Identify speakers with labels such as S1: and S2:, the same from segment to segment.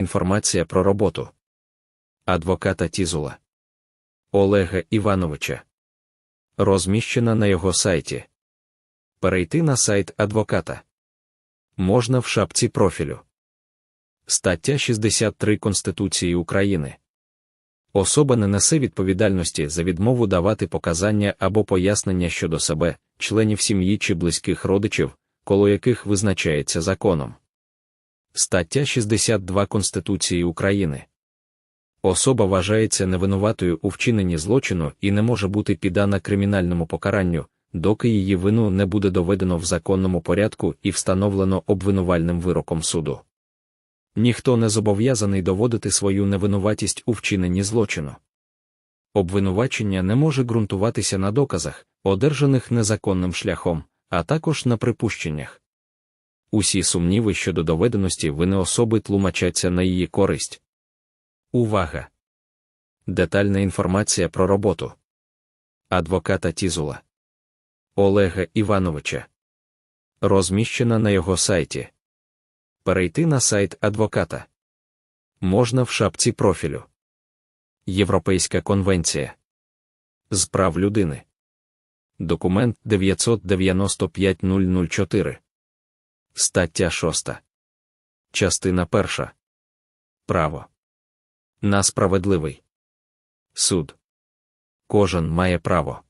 S1: Інформація про роботу адвоката Тізула Олега Івановича. Розміщена на його сайті. Перейти на сайт адвоката можна в шапці профілю. Стаття 63 Конституції України. Особа не несе відповідальності за відмову давати показання або пояснення щодо себе, членів сім'ї чи близьких родичів, коло яких визначається законом. Стаття 62 Конституції України. Особа вважається невинуватою у вчиненні злочину і не може бути піддана кримінальному покаранню, доки її вину не буде доведено в законному порядку і встановлено обвинувальним вироком суду. Ніхто не зобов'язаний доводити свою невинуватість у вчиненні злочину. Обвинувачення не може ґрунтуватися на доказах, одержаних незаконним шляхом, а також на припущеннях. Усі сумніви щодо доведеності вини особи тлумачаться на її користь. Увага! Детальна інформація про роботу адвоката Тізула Олега Івановича. Розміщена на його сайті. Перейти на сайт адвоката можна в шапці профілю. Європейська конвенція з прав людини. Документ 995-004. Стаття 6. Частина 1. Право. На справедливий. Суд. Кожен має право.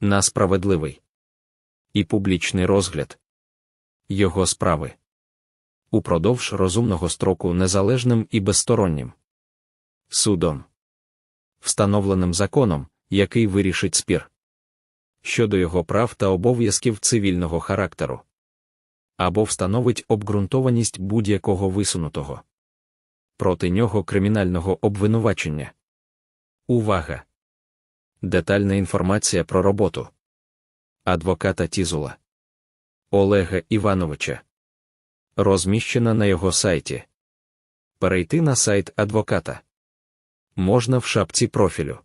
S1: На справедливий. І публічний розгляд. Його справи. Упродовж розумного строку незалежним і безстороннім. Судом, встановленим законом, який вирішить спір. Щодо його прав та обов'язків цивільного характеру або встановить обґрунтованість будь-якого висунутого проти нього кримінального обвинувачення. Увага! Детальна інформація про роботу адвоката Тізула Олега Івановича. Розміщена на його сайті. Перейти на сайт адвоката можна в шапці профілю.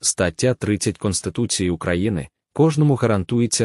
S1: Стаття 30 Конституції України кожному гарантується